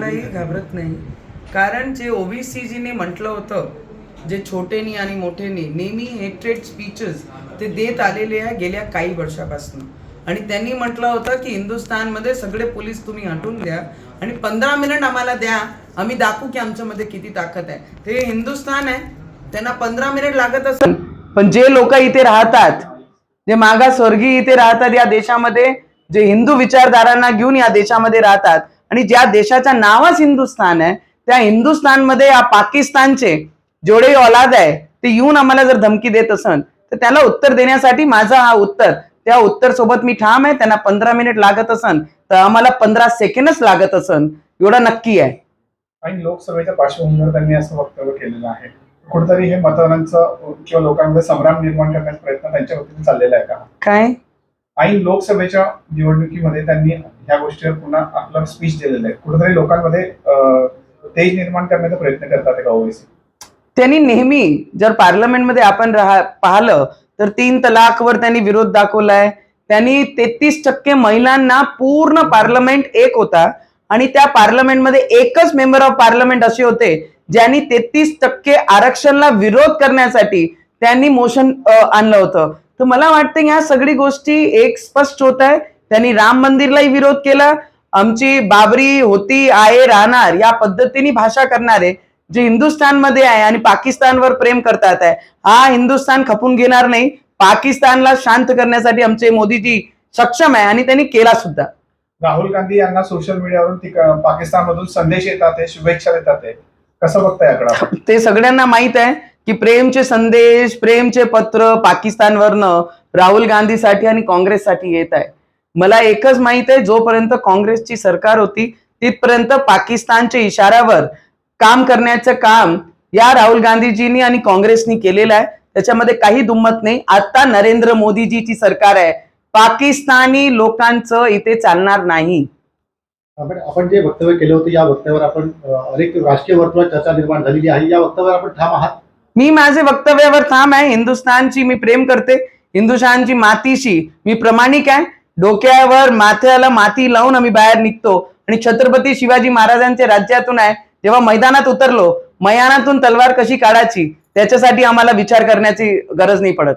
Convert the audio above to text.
घाबरत नाही. कारण जे ओबीसीजीने म्हटलं होतं जे छोटेनी आणि मोठेनी नेहमी हेट्रेड स्पीचेस ते देत आलेले आहे गेल्या काही वर्षापासून. आणि त्यांनी म्हटलं होतं की हिंदुस्थानमध्ये सगळे पोलीस तुम्ही हटून द्या आणि पंधरा मिनिट आम्हाला द्या. आम्ही दाखवू की आमच्यामध्ये किती ताकद आहे. ते हिंदुस्थान आहे. त्यांना पंधरा मिनिट लागत असेल. पण जे लोक इथे राहतात जे मागासवर्गीय इथे राहतात या देशामध्ये जे हिंदू विचारधारांना घेऊन या देशामध्ये राहतात आणि ज्या देशाचं नावच हिंदुस्थान आहे त्या हिंदुस्थानमध्ये या पाकिस्तानचे जेवढे औलाद आहे ते येऊन आम्हाला जर धमकी देत असन तर त्याला उत्तर देण्यासाठी माझा हा उत्तर त्या उत्तर सोबत मी ठाम आहे त्यांना पंधरा मिनिट लागत असन तर आम्हाला पंधरा सेकंडच लागत असन एवढं नक्की आहे. आणि लोकसभेच्या पार्श्वभूमीवर त्यांनी असं वक्तव्य केलेलं आहे. कुठेतरी हे मतदारांचं किंवा लोकांमध्ये संभ्रम निर्माण करण्याचा प्रयत्न त्यांच्या वतीने चाललेला आहे का? काय? आणि लोकसभेच्या निवडणुकीमध्ये त्यांनी ह्या गोष्टीवर पुन्हा आपला स्पीच दिलेला आहे कुठेतरी लोकांमध्ये तेज निर्माण करण्याचा प्रयत्न करतात का ओवेसी त्यांनी नेहमी जर पार्लमेंटमध्ये आपण राहा पाहिलं तर तीन तलाकवर त्यांनी विरोध दाखवलाय. त्यांनी तेहतीस टक्के महिलांना पूर्ण पार्लमेंट एक होता. आणि त्या पार्लमेंटमध्ये एकच मेंबर ऑफ पार्लमेंट असे होते ज्यांनी तेहतीस टक्के आरक्षणला विरोध करण्यासाठी त्यांनी मोशन आणलं होतं. तर मला वाटतं ह्या सगळी गोष्टी एक स्पष्ट होत आहे. त्यांनी राम मंदिरलाही विरोध केला. आमची बाबरी होती आहे राहणार या पद्धतीने भाषा करणारे जे हिंदुस्थानमध्ये आहे आणि पाकिस्तानवर प्रेम करतात आहे हा हिंदुस्थान खपून घेणार नाही. पाकिस्तानला शांत करण्यासाठी आमचे मोदीजी सक्षम आहे आणि त्यांनी केला सुद्धा. राहुल गांधी यांना सोशल मीडियावरून पाकिस्तानमधून संदेश येतात शुभेच्छा देतात कसं बघताय? ते सगळ्यांना माहीत आहे. की प्रेमचे संदेश प्रेमचे पत्र पाकिस्तानवरनं राहुल गांधीसाठी आणि काँग्रेससाठी येत आहे. मला एकच माहीत आहे जोपर्यंत काँग्रेसची सरकार होती तिथपर्यंत पाकिस्तानच्या इशाऱ्यावर काम करण्याचं काम या राहुल गांधीजींनी आणि काँग्रेसनी केलेलं आहे. त्याच्यामध्ये काही दुम्मत नाही. आता नरेंद्र मोदीजीची सरकार आहे. पाकिस्तानी लोकांचं इथे चालणार नाही. आपण आपण जे वक्तव्य केलं होतं या वक्तव्यावर आपण अनेक राजकीय वर्तुळात चर्चा निर्माण झालेली आहे. या वक्तव्यावर आपण ठाम आहात? मी माझे वक्तव्यावर थांब आहे. हिंदुस्थानची मी प्रेम करते. हिंदुस्थानची मातीशी मी प्रमाणिक आहे. डोक्यावर माथ्याला माती लावून आम्ही बाहेर निघतो. आणि छत्रपती शिवाजी महाराजांच्या राज्यातून आहे. जेव्हा मैदानात उतरलो मयानातून तलवार कशी काढायची? त्याच्यासाठी आम्हाला विचार करण्याची गरज नाही पडत.